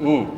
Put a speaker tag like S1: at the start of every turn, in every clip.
S1: Mm.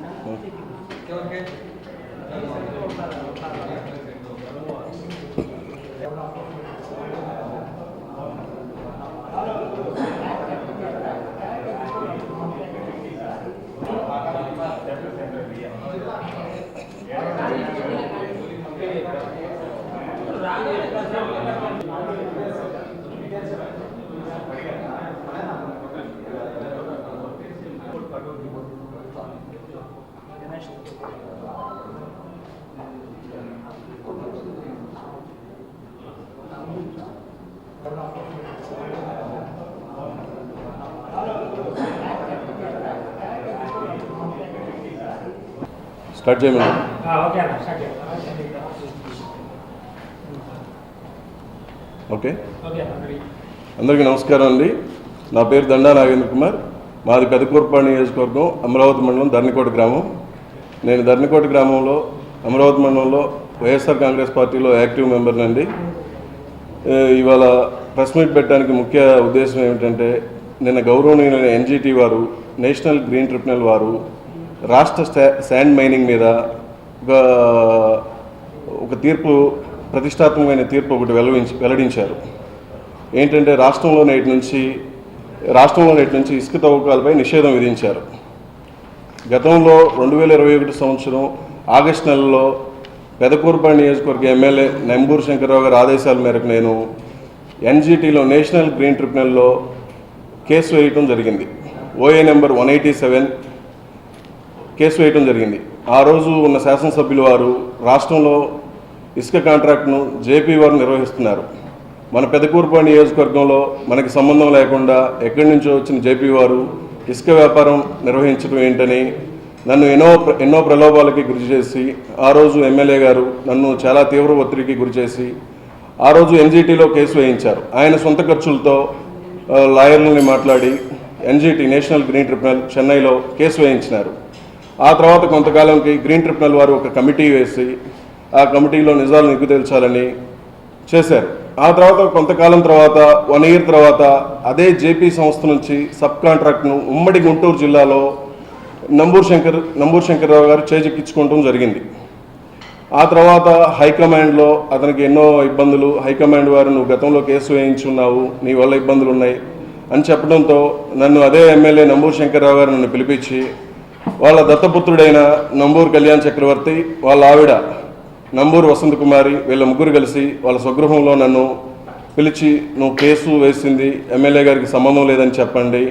S1: Start చేయమన్నా
S2: okay.
S1: అందరికీ నమస్కారం అండి. నా పేరు దండా నాగేంద్ర కుమార్. మాది పెదకూర్పాడు నియోజకవర్గం అమరావతి మండలం ధర్నికోట గ్రామం. నేను ధర్నికోట గ్రామంలో అమరావతి మండలంలో వైఎస్ఆర్ కాంగ్రెస్ పార్టీలో యాక్టివ్ మెంబర్నండి. ఇవాళ ప్రెస్ మీట్ పెట్టడానికి ముఖ్య ఉద్దేశం ఏమిటంటే నిన్న గౌరవనీయులైన ఎన్జిటి వారు నేషనల్ గ్రీన్ ట్రిబ్యునల్ వారు రాష్ట్ర స్టా- శాండ్ మైనింగ్ మీద ఒక ఒక తీర్పు ప్రతిష్టాత్మకమైన తీర్పు ఒకటి వెల్లడించి వెల్లడించారు. ఏంటంటే రాష్ట్రంలో నేటి నుంచి రాష్ట్రంలో నేటి నుంచి ఇసుక తవ్వకాలపై నిషేధం విధించారు. గతంలో రెండు వేల ఇరవై ఒకటి సంవత్సరం ఆగస్టు నెలలో పెదకూరుపాడు నియోజకవర్గ ఎమ్మెల్యే నెంబూరు శంకర్రావు గారి ఆదేశాల మేరకు నేను ఎన్జిటిలో నేషనల్ గ్రీన్ ట్రిబ్యునల్లో కేసు వేయటం జరిగింది. OA number one eighty seven case వేయటం జరిగింది. ఆ రోజు ఉన్న శాసనసభ్యులు వారు రాష్ట్రంలో ఇసుక కాంట్రాక్ట్ను జేపీ వారు నిర్వహిస్తున్నారు. మన పెదకూరుపాడు నియోజకవర్గంలో మనకి సంబంధం లేకుండా ఎక్కడి నుంచో వచ్చిన జేపీ వారు ఇసుక వ్యాపారం నిర్వహించడం ఏంటని నన్ను ఎన్నో ప్ర- ఎన్నో ప్రలోభాలకి గురి చేసి ఆ రోజు ఎమ్మెల్యే గారు నన్ను చాలా తీవ్ర ఒత్తిడికి గురి చేసి ఆ రోజు ఎన్జీటీలో కేసు వేయించారు. ఆయన సొంత ఖర్చులతో లాయర్లని మాట్లాడి ఎన్జీటీ నేషనల్ గ్రీన్ ట్రిబ్యునల్ చెన్నైలో కేసు వేయించినారు. ఆ తర్వాత కొంతకాలంకి గ్రీన్ ట్రిబ్యునల్ వారు ఒక కమిటీ వేసి ఆ కమిటీలో నిజాలు నిగ్గు తేల్చాలని చేశారు. ఆ తర్వాత కొంతకాలం తర్వాత వన్ ఇయర్ తర్వాత అదే జేపీ సంస్థ నుంచి సబ్ కాంట్రాక్ట్ను ఉమ్మడి గుంటూరు జిల్లాలో నంబూరు శంకర్ నంబూరు శంకర్రావు గారు చేజిక్కించుకోవడం జరిగింది. ఆ తర్వాత హైకమాండ్లో అతనికి ఎన్నో ఇబ్బందులు హైకమాండ్ వారు నువ్వు గతంలో కేసు వేయించున్నావు నీ వల్ల ఇబ్బందులు ఉన్నాయి అని చెప్పడంతో నన్ను అదే ఎమ్మెల్యే నంబూరు శంకర్రావు గారు నన్ను పిలిపించి వాళ్ళ దత్తపుత్రుడైన నంబూరు కళ్యాణ్ చక్రవర్తి వాళ్ళ ఆవిడ నంబూరు వసంత కుమారి వీళ్ళ ముగ్గురు కలిసి వాళ్ళ స్వగృహంలో నన్ను పిలిచి నువ్వు కేసు వేసింది ఎమ్మెల్యే గారికి సంబంధం లేదని చెప్పండి.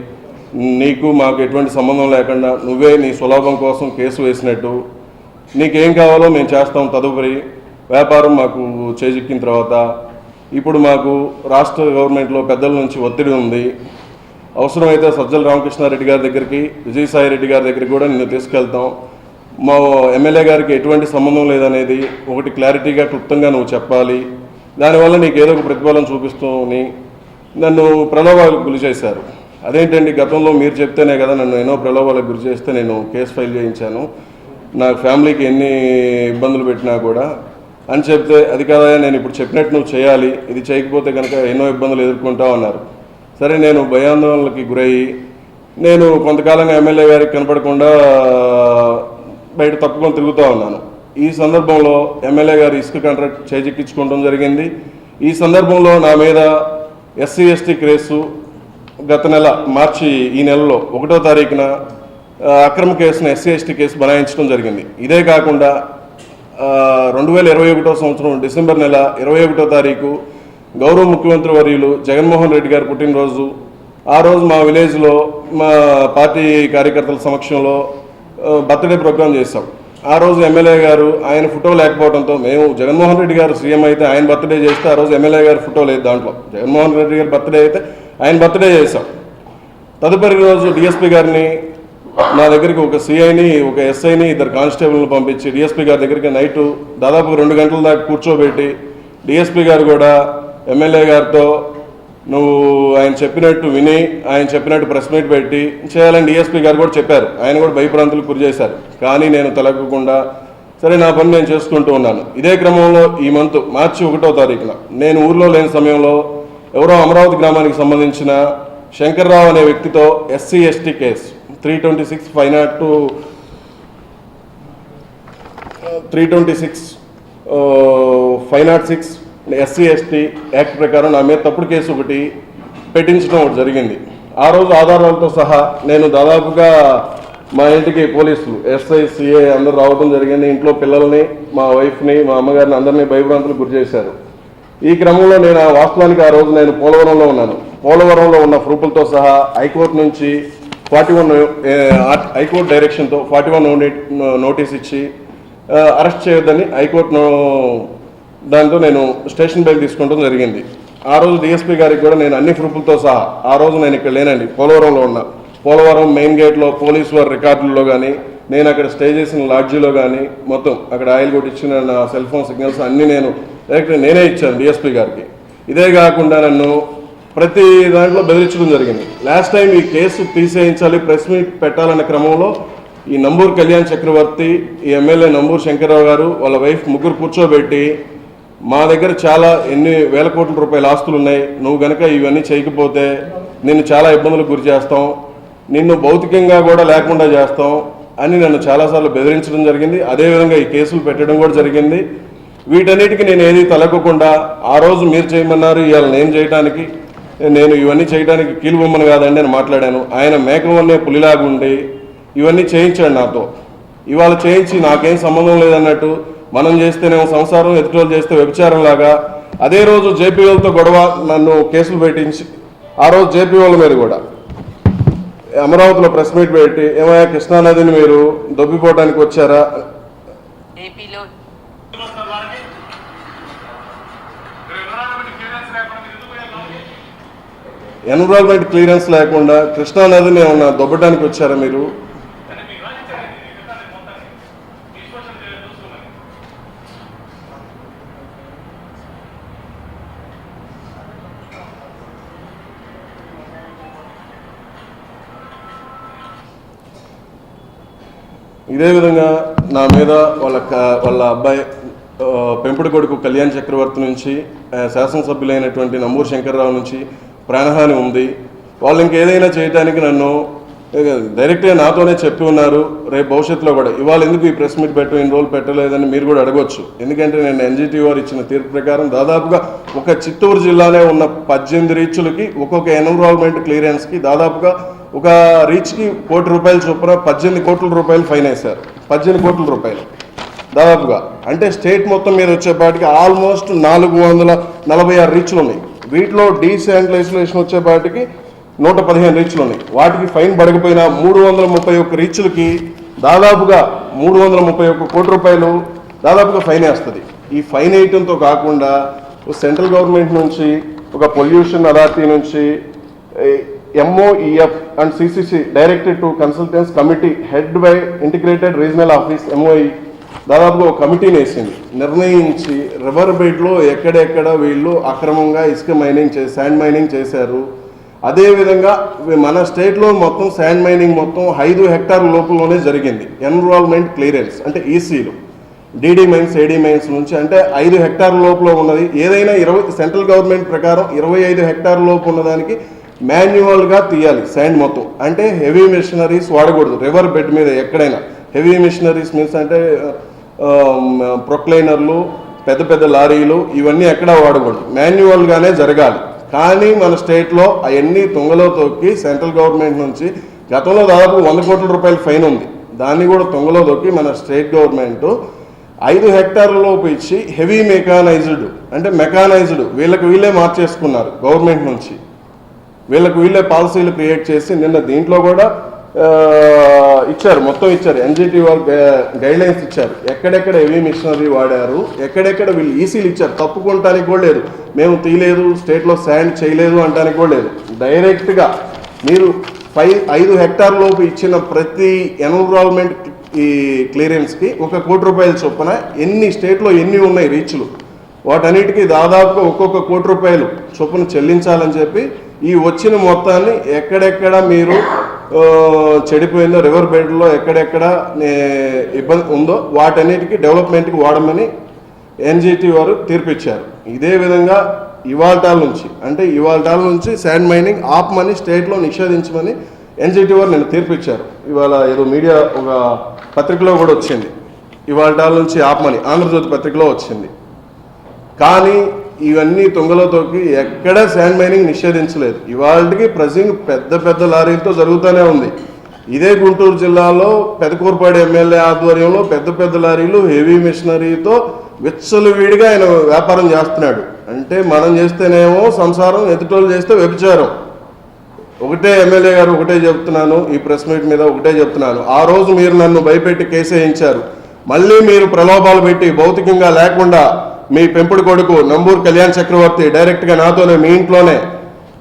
S1: నీకు మాకు ఎటువంటి సంబంధం లేకుండా నువ్వే నీ సులభం కోసం కేసు వేసినట్టు. నీకేం కావాలో మేము చేస్తాం తదుపరి వ్యాపారం మాకు చేజిక్కిన తర్వాత. ఇప్పుడు మాకు రాష్ట్ర గవర్నమెంట్లో పెద్దల నుంచి ఒత్తిడి ఉంది. అవసరమైతే సజ్జల రామకృష్ణారెడ్డి గారి దగ్గరికి విజయసాయి రెడ్డి గారి దగ్గరికి కూడా నిన్ను తీసుకెళ్తాం. మా ఎమ్మెల్యే గారికి ఎటువంటి సంబంధం లేదనేది ఒకటి క్లారిటీగా క్లుప్తంగా నువ్వు చెప్పాలి. దానివల్ల నీకు ఏదో ఒక ప్రతిఫలం చూపిస్తూని నన్ను ప్రలోభాలకు గురి చేశారు. అదేంటండి గతంలో మీరు చెప్తేనే కదా నన్ను ఎన్నో ప్రలోభాలకు గురి చేస్తే నేను కేసు ఫైల్ చేయించాను. నా ఫ్యామిలీకి ఎన్ని ఇబ్బందులు పెట్టినా కూడా అని చెప్తే అది కాదా నేను ఇప్పుడు చెప్పినట్టు నువ్వు చేయాలి. ఇది చేయకపోతే కనుక ఎన్నో ఇబ్బందులు ఎదుర్కొంటావు అన్నారు. సరే నేను భయాందోళనలకి గురయ్యి నేను కొంతకాలంగా ఎమ్మెల్యే గారికి కనపడకుండా బయట తప్పుకొని తిరుగుతూ ఉన్నాను. ఈ సందర్భంలో ఎమ్మెల్యే గారు ఇసుక కాంట్రాక్ట్ చేజిక్కించుకోవడం జరిగింది. ఈ సందర్భంలో నా మీద ఎస్సీ ఎస్టీ కేసు గత నెల మార్చి ఈ నెలలో ఒకటో తారీఖున అక్రమ కేసును ఎస్సీ ఎస్టీ కేసు బనాయించడం జరిగింది. ఇదే కాకుండా రెండు వేల ఇరవై ఒకటో సంవత్సరం డిసెంబర్ నెల ఇరవై ఒకటో తారీఖు గౌరవ ముఖ్యమంత్రి వర్యులు జగన్మోహన్ రెడ్డి గారు పుట్టినరోజు. ఆ రోజు మా విలేజ్లో మా పార్టీ కార్యకర్తల సమక్షంలో బర్త్డే ప్రోగ్రామ్ చేశాం. ఆ రోజు ఎమ్మెల్యే గారు ఆయన ఫోటో లేకపోవడంతో మేము జగన్మోహన్ రెడ్డి గారు సీఎం అయితే ఆయన బర్త్డే చేస్తే ఆ రోజు ఎమ్మెల్యే గారి ఫోటో లేదు దాంట్లో. జగన్మోహన్ రెడ్డి గారి బర్త్డే అయితే ఆయన బర్త్డే చేశాం. తదుపరి రోజు డిఎస్పీ గారిని నా దగ్గరికి ఒక సిఐని ఒక ఎస్ఐని ఇద్దరు కానిస్టేబుల్ని పంపించి డిఎస్పీ గారి దగ్గరికి నైట్ దాదాపు రెండు గంటల దాకా కూర్చోబెట్టి డిఎస్పీ గారు కూడా ఎమ్మెల్యే గారితో నువ్వు ఆయన చెప్పినట్టు విని ఆయన చెప్పినట్టు ప్రెస్ మీట్ పెట్టి చేయాలని డిఎస్పీ గారు కూడా చెప్పారు. ఆయన కూడా భయభ్రాంతులకు గురి చేశారు. కానీ నేను తలగకుండా సరే నా పని నేను చేసుకుంటూ ఉన్నాను. ఇదే క్రమంలో ఈ మంత్ మార్చి ఒకటో తారీఖున నేను ఊర్లో లేని సమయంలో ఎవరో అమరావతి గ్రామానికి సంబంధించిన శంకర్రావు అనే వ్యక్తితో SC ST case three twenty six five not two three twenty six five not six SC ST act ప్రకారం నా మీద తప్పుడు కేసు ఒకటి పెట్టించడం ఒకటి జరిగింది. ఆ రోజు ఆధారాలతో సహా నేను దాదాపుగా మా ఇంటికి పోలీసులు ఎస్ఐ సిఐ అందరూ రావడం జరిగింది. ఇంట్లో పిల్లల్ని మా వైఫ్ని మా అమ్మగారిని అందరినీ భయభ్రాంతులకు గురి చేశారు. ఈ క్రమంలో నేను ఆ వాస్తవానికి ఆ రోజు నేను పోలవరంలో ఉన్నాను. పోలవరంలో ఉన్న ప్రూఫ్లతో సహా హైకోర్టు నుంచి ఫార్టీ వన్ హైకోర్టు డైరెక్షన్తో ఫార్టీ వన్ నోటీస్ ఇచ్చి అరెస్ట్ చేయొద్దని హైకోర్టును దాంతో నేను స్టేషన్ బయలు తీసుకోవడం జరిగింది. ఆ రోజు డిఎస్పీ గారికి కూడా నేను అన్ని ప్రూఫ్లతో సహా ఆ రోజు నేను ఇక్కడ లేనండి. పోలవరంలో ఉన్నా. పోలవరం మెయిన్ గేట్లో పోలీస్ వారి రికార్డుల్లో కానీ నేను అక్కడ స్టే చేసిన లాడ్జీలో కానీ మొత్తం అక్కడ ఆయిల్ కొట్టించిన నా సెల్ ఫోన్ సిగ్నల్స్ అన్నీ నేను డైరెక్ట్ నేనే ఇచ్చాను డిఎస్పీ గారికి. ఇదే కాకుండా నన్ను ప్రతి దాంట్లో బెదిరించడం జరిగింది. లాస్ట్ టైం ఈ కేసు తీసేయించాలి ప్రెస్ మీట్ పెట్టాలన్న క్రమంలో ఈ నంబూరు కళ్యాణ్ చక్రవర్తి ఈ ఎమ్మెల్యే నంబూరు శంకర్రావు గారు వాళ్ళ వైఫ్ ముగ్గురు కూర్చోబెట్టి మా దగ్గర చాలా ఎన్ని వేల కోట్ల రూపాయల ఆస్తులు ఉన్నాయి. నువ్వు గనక ఇవన్నీ చేయకపోతే నిన్ను చాలా ఇబ్బందులకు గురి చేస్తాం. నిన్ను భౌతికంగా కూడా లేకుండా చేస్తాం అని నన్ను చాలాసార్లు బెదిరించడం జరిగింది. అదేవిధంగా ఈ కేసులు పెట్టడం కూడా జరిగింది. వీటన్నిటికీ నేను ఏది తలగకుండా ఆ రోజు మీరు చేయమన్నారు ఇవాళ నేను చేయడానికి నేను ఇవన్నీ చేయడానికి కీలుబొమ్మను కాదండి అని మాట్లాడాను. ఆయన మేకవన్నే పులిలాగా ఉండి ఇవన్నీ చేయించాడు నాతో. ఇవాళ చేయించి నాకేం సంబంధం లేదన్నట్టు మనం చేస్తేనేమో సంసారం ఎదుటోళ్ళు చేస్తే వ్యభిచారం లాగా. అదే రోజు జేపీ వాళ్ళతో గొడవ నన్ను కేసులు పెట్టించి ఆ రోజు జేపీ వాళ్ళ మీద కూడా. అమరావతిలో ప్రెస్ మీట్ పెట్టి ఏమయ్యా కృష్ణానదిని మీరు దొబ్బిపోవడానికి వచ్చారా? ఎన్విరాన్మెంట్ క్లియరెన్స్ లేకుండా కృష్ణానదిని ఏమన్నా దొబ్బడానికి వచ్చారా మీరు? ఇదే విధంగా నా మీద వాళ్ళ వాళ్ళ అబ్బాయి పెంపుడు కొడుకు కళ్యాణ్ చక్రవర్తి నుంచి శాసనసభ్యులైనటువంటి నమ్మూరు శంకర్రావు నుంచి ప్రాణహాని ఉంది. వాళ్ళు ఇంకేదైనా చేయడానికి నన్ను డైరెక్ట్గా నాతోనే చెప్పి ఉన్నారు. రేపు భవిష్యత్తులో కూడా. ఇవాళ ఎందుకు ఈ ప్రెస్ మీట్ పెట్టు ఇన్ని రోజులు పెట్టలేదని మీరు కూడా అడగొచ్చు. ఎందుకంటే నేను ఎన్జిటి వారు ఇచ్చిన తీర్పు ప్రకారం దాదాపుగా ఒక చిత్తూరు జిల్లానే ఉన్న పద్దెనిమిది రీచ్లకి ఒక్కొక్క ఎన్విరాన్మెంట్ క్లియరెన్స్కి దాదాపుగా ఒక రీచ్కి కోటి రూపాయల చొప్పున పద్దెనిమిది కోట్ల రూపాయలు ఫైన్ వేశారు. పద్దెనిమిది కోట్ల రూపాయలు. దాదాపుగా. అంటే స్టేట్ మొత్తం మీద వచ్చేపాటికి ఆల్మోస్ట్ నాలుగు వందల నలభై ఆరు రీచ్లు ఉన్నాయి. వీటిలో డీశానిటైజేషన్ వచ్చేపాటికి నూట పదిహేను రీచ్లు ఉన్నాయి. వాటికి ఫైన్ పడకపోయినా మూడు వందల ముప్పై ఒక్క రీచ్లకి దాదాపుగా మూడు వందల ముప్పై ఒక్క కోటి రూపాయలు దాదాపుగా ఫైన్ వేస్తుంది. ఈ ఫైన్ వేయటంతో కాకుండా సెంట్రల్ గవర్నమెంట్ నుంచి ఒక పొల్యూషన్ అథారిటీ నుంచి MOEF and CCC directed to consultants committee head by integrated regional office MOE దాదాపుగా ఒక కమిటీని వేసింది నిర్ణయించి రివర్ బెడ్లో ఎక్కడెక్కడ వీళ్ళు అక్రమంగా ఇసుక మైనింగ్ చే శాండ్ మైనింగ్ చేశారు. అదేవిధంగా మన స్టేట్లో మొత్తం శాండ్ మైనింగ్ మొత్తం ఐదు హెక్టార్ లోపలనే జరిగింది. ఎన్రోల్మెంట్ క్లియరెన్స్ అంటే ఈసీలు డీడీ మైన్స్ ఏడీ మైన్స్ నుంచి అంటే ఐదు హెక్టార్ లోపల ఉన్నది. ఏదైనా ఇరవై సెంట్రల్ గవర్నమెంట్ ప్రకారం ఇరవై ఐదు హెక్టార్ లోపు ఉన్నదానికి మాన్యువల్గా తీయాలి సైండ్ మొత్తం. అంటే హెవీ మిషనరీస్ వాడకూడదు. రివర్ బెడ్ మీద ఎక్కడైనా. హెవీ మిషనరీస్ మీన్స్ అంటే ప్రొక్లైనర్లు పెద్ద పెద్ద లారీలు ఇవన్నీ ఎక్కడా వాడకూడదు. మాన్యువల్గానే జరగాలి. కానీ మన స్టేట్లో అవన్నీ తుంగలో తొక్కి సెంట్రల్ గవర్నమెంట్ నుంచి గతంలో దాదాపు వంద కోట్ల రూపాయల ఫైన్ ఉంది. దాన్ని కూడా తుంగలో తొక్కి మన స్టేట్ గవర్నమెంట్ ఐదు హెక్టార్లలోపు ఇచ్చి హెవీ మెకానైజ్డ్ అంటే మెకానైజ్డ్ వీళ్ళకి వీళ్ళే మార్చేసుకున్నారు గవర్నమెంట్ నుంచి. వీళ్ళకు వీళ్ళే పాలసీలు క్రియేట్ చేసి నిన్న దీంట్లో కూడా ఇచ్చారు మొత్తం ఇచ్చారు. ఎన్జిటి వాళ్ళు గైడ్ లైన్స్ ఇచ్చారు. ఎక్కడెక్కడ హెవీ మిషనరీ వాడారు ఎక్కడెక్కడ వీళ్ళు ఈసీలు ఇచ్చారు. తప్పుకుంటానికి కూడా లేదు. మేము తీయలేదు స్టేట్లో శాండ్ చేయలేదు అంటానికి కూడా లేదు. డైరెక్ట్గా మీరు ఫైవ్ ఐదు హెక్టార్ లోపు ఇచ్చిన ప్రతి ఎన్విరాన్మెంట్ ఈ క్లియరెన్స్కి ఒక కోటి రూపాయల చొప్పున ఎన్ని స్టేట్లో ఎన్ని ఉన్నాయి రీచ్లు వాటన్నిటికీ దాదాపుగా ఒక్కొక్క కోటి రూపాయలు చొప్పున చెల్లించాలని చెప్పి ఈ వచ్చిన మొత్తాన్ని ఎక్కడెక్కడ మీరు చెడిపోయిందో రివర్ బెడ్లో ఎక్కడెక్కడ ఇబ్బంది ఉందో వాటన్నిటికీ డెవలప్మెంట్కి వాడమని ఎన్జిటి వారు తీర్పిచ్చారు. ఇదే విధంగా ఇవాల్టాల నుంచి అంటే ఇవాల్టాల నుంచి శాండ్ మైనింగ్ ఆపమని స్టేట్లో నిషేధించమని ఎన్జిటి వారు నేను తీర్పిచ్చారు. ఇవాళ ఏదో మీడియా ఒక పత్రికలో కూడా వచ్చింది. ఇవాల్టాల నుంచి ఆపమని ఆంధ్రజ్యోతి పత్రికలో వచ్చింది. కానీ ఇవన్నీ తుంగలో తొక్కి ఎక్కడ శాండ్ మైనింగ్ నిషేధించలేదు. ఇవాళకి ప్రజెంట్ పెద్ద పెద్ద లారీలతో జరుగుతూనే ఉంది. ఇదే గుంటూరు జిల్లాలో పెదకూరుపాడు ఎమ్మెల్యే ఆధ్వర్యంలో పెద్ద పెద్ద లారీలు హెవీ మిషనరీతో విచ్చలవిడిగా ఆయన వ్యాపారం చేస్తున్నాడు. అంటే మనం చేస్తేనేమో సంసారం ఎదుటోళ్ళు చేస్తే వ్యభిచారం. ఒకటే ఎమ్మెల్యే గారు ఒకటే చెప్తున్నాను ఈ ప్రెస్ మీట్ మీద ఒకటే చెప్తున్నాను. ఆ రోజు మీరు నన్ను భయపెట్టి కేసు వేయించారు మళ్ళీ మీరు ప్రలోభాలు పెట్టి భౌతికంగా లేకుండా మీ పెంపుడు కొడుకు నంబూరు కళ్యాణ్ చక్రవర్తి డైరెక్ట్గా నాతోనే మీ ఇంట్లోనే.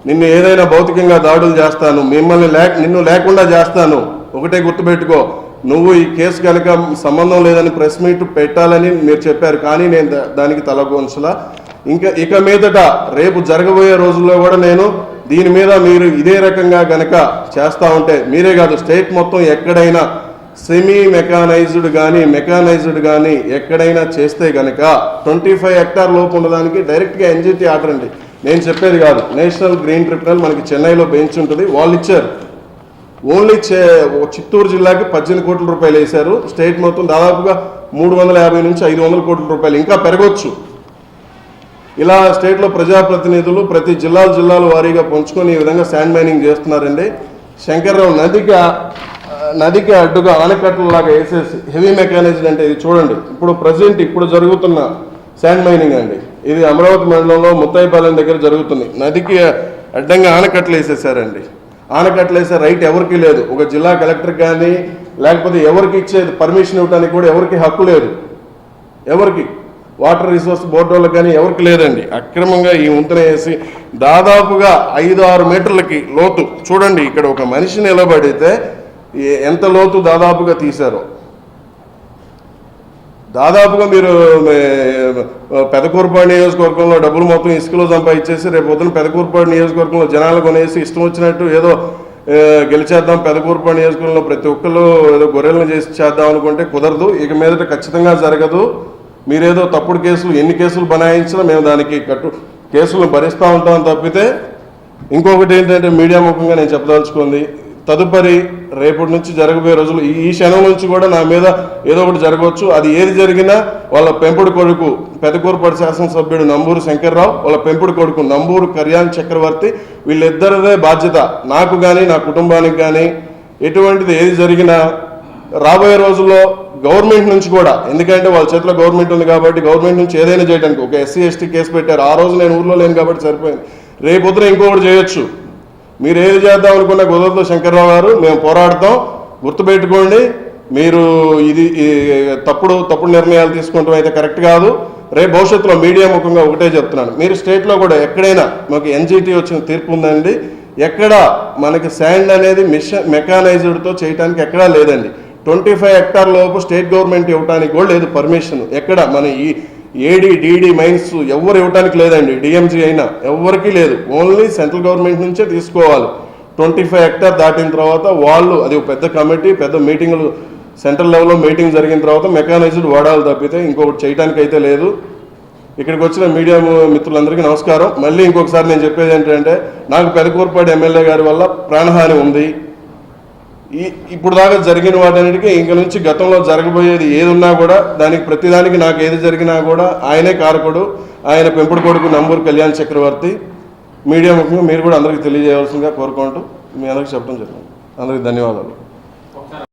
S1: నిన్ను ఏదైనా భౌతికంగా దాడులు చేస్తాను. మిమ్మల్ని లేక నిన్ను లేకుండా చేస్తాను. ఒకటే గుర్తుపెట్టుకో నువ్వు ఈ కేసు కనుక సంబంధం లేదని ప్రెస్ మీట్ పెట్టాలని మీరు చెప్పారు. కానీ నేను దా- దానికి తలగొంచలా ఇంకా ఇక మీదట రేపు జరగబోయే రోజుల్లో కూడా నేను దీని మీద మీరు ఇదే రకంగా గనక చేస్తా ఉంటే మీరే కాదు స్టేట్ మొత్తం ఎక్కడైనా సెమీ మెకానైజ్డ్ కానీ మెకానైజ్డ్ కానీ ఎక్కడైనా చేస్తే గనక ట్వంటీ ఫైవ్ హెక్టార్ లోపు ఉండడానికి డైరెక్ట్గా ఎన్జిటి ఆర్డర్ అండి. నేను చెప్పేది కాదు. నేషనల్ గ్రీన్ ట్రిబ్యునల్ మనకి చెన్నైలో బెంచ్ ఉంటుంది. వాళ్ళు ఇచ్చారు. ఓన్లీ చే ఓ చిత్తూరు జిల్లాకి పద్దెనిమిది కోట్ల రూపాయలు వేశారు. స్టేట్ మొత్తం దాదాపుగా మూడు వందల యాభై నుంచి ఐదు వందల కోట్ల రూపాయలు ఇంకా పెరగవచ్చు ఇలా స్టేట్లో ప్రజాప్రతినిధులు ప్రతి జిల్లాలు జిల్లాల వారీగా పంచుకొని ఈ విధంగా శాండ్ మైనింగ్ చేస్తున్నారండి. శంకర్రావు నదిగా నదికి అడ్డుగా ఆనకట్టలాగా వేసేసి హెవీ మెకానిజం అంటే ఇది చూడండి. ఇప్పుడు ప్రజెంట్ ఇప్పుడు జరుగుతున్న శాండ్ మైనింగ్ అండి. ఇది అమరావతి మండలంలో ముత్తాయిపాలెం దగ్గర జరుగుతుంది. నదికి అడ్డంగా ఆనకట్టలు వేసేసారండి. ఆనకట్టలు వేసే రైట్ ఎవరికి లేదు. ఒక జిల్లా కలెక్టర్ కానీ లేకపోతే ఎవరికి ఇచ్చేది పర్మిషన్ ఇవ్వడానికి కూడా ఎవరికి హక్కు లేదు. ఎవరికి? వాటర్ రిసోర్స్ బోర్డు వాళ్ళకి కానీ ఎవరికి లేదండి. అక్రమంగా ఈ వంతెన వేసి దాదాపుగా ఐదు ఆరు మీటర్లకి లోతు. చూడండి ఇక్కడ ఒక మనిషి నిలబడితే ఎంత లోతు దాదాపుగా తీశారో. దాదాపుగా మీరు పెదకూరుపాడు నియోజకవర్గంలో డబ్బులు మొత్తం ఇసుకలో సంపాదించేసి రేపు పొద్దున పెదకూరుపాడు నియోజకవర్గంలో జనాలు కొనేసి ఇష్టం వచ్చినట్టు ఏదో గెలిచేద్దాం పెదకూరుపాడు నియోజకవర్గంలో ప్రతి ఒక్కరు ఏదో గొర్రెలను చేసి చేద్దాం అనుకుంటే కుదరదు. ఇక మీదట ఖచ్చితంగా జరగదు. మీరేదో తప్పుడు కేసులు ఎన్ని కేసులు బనాయించినా మేము దానికి కట్టు కేసులను భరిస్తూ ఉంటాం తప్పితే ఇంకొకటి ఏంటంటే మీడియా ముఖంగా నేను చెప్పదలుచుకుంది తదుపరి రేపటి నుంచి జరగబోయే రోజులు ఈ క్షణం నుంచి కూడా నా మీద ఏదో ఒకటి జరగవచ్చు. అది ఏది జరిగినా వాళ్ళ పెంపుడు కొడుకు పెదకూరుపాడు శాసనసభ్యుడు నంబూరు శంకర్రావు వాళ్ళ పెంపుడు కొడుకు నంబూరు కళ్యాణ్ చక్రవర్తి వీళ్ళిద్దరిదే బాధ్యత. నాకు కానీ నా కుటుంబానికి కానీ ఎటువంటిది ఏది జరిగినా రాబోయే రోజుల్లో గవర్నమెంట్ నుంచి కూడా ఎందుకంటే వాళ్ళ చేతిలో గవర్నమెంట్ ఉంది కాబట్టి గవర్నమెంట్ నుంచి ఏదైనా చేయడానికి ఒక ఎస్సీ ఎస్టీ కేసు పెట్టారు. ఆ రోజు నేను ఊర్లో లేను కాబట్టి సరిపోయింది. రేపు పొద్దున ఇంకొకటి చేయొచ్చు. మీరు ఏది చేద్దాం అనుకున్న కుదరదు శంకర్రావు గారు మేము పోరాడతాం. గుర్తుపెట్టుకోండి మీరు ఇది తప్పుడు తప్పుడు నిర్ణయాలు తీసుకుంటాం అయితే కరెక్ట్ కాదు. రేపు భవిష్యత్తులో మీడియా ముఖంగా ఒకటే చెప్తున్నాను. మీరు స్టేట్లో కూడా ఎక్కడైనా మాకు ఎన్జిటి వచ్చిన తీర్పు ఉందండి. ఎక్కడ మనకి శాండ్ అనేది మిషన్ మెకానైజ్డ్తో చేయడానికి ఎక్కడా లేదండి. ట్వంటీ ఫైవ్ హెక్టార్ లోపు స్టేట్ గవర్నమెంట్ ఇవ్వడానికి కూడా లేదు పర్మిషన్. ఎక్కడ మన ఈ ఏడీ డీడీ మైన్స్ ఎవరు ఇవ్వడానికి లేదండి. డిఎంజీ అయినా ఎవరికీ లేదు. ఓన్లీ సెంట్రల్ గవర్నమెంట్ నుంచే తీసుకోవాలి. ట్వంటీ ఫైవ్ హెక్టార్ దాటిన తర్వాత వాళ్ళు అది ఒక పెద్ద కమిటీ పెద్ద మీటింగులు సెంట్రల్ లెవెల్లో మీటింగ్ జరిగిన తర్వాత మెకానైజ్డ్ వాడాలి తప్పితే ఇంకొకటి చేయడానికి అయితే లేదు. ఇక్కడికి వచ్చిన మీడియా మిత్రులందరికీ నమస్కారం. మళ్ళీ ఇంకొకసారి నేను చెప్పేది ఏంటంటే నాకు పెదకూరుపాడు ఎమ్మెల్యే గారి వల్ల ప్రాణహాని ఉంది. ఈ ఇప్పుడు దాకా జరిగిన వాటన్నిటికీ ఇంక నుంచి గతంలో జరగబోయేది ఏది ఉన్నా కూడా దానికి ప్రతిదానికి నాకు ఏది జరిగినా కూడా ఆయనే కారకుడు ఆయన పెంపుడు కొడుకు నంబూరు కళ్యాణ్ చక్రవర్తి. మీడియా ముఖ్యంగా మీరు కూడా అందరికీ తెలియజేయవలసిందిగా కోరుకుంటూ మీ అందరికీ చెప్పడం జరిగింది. అందరికీ ధన్యవాదాలు.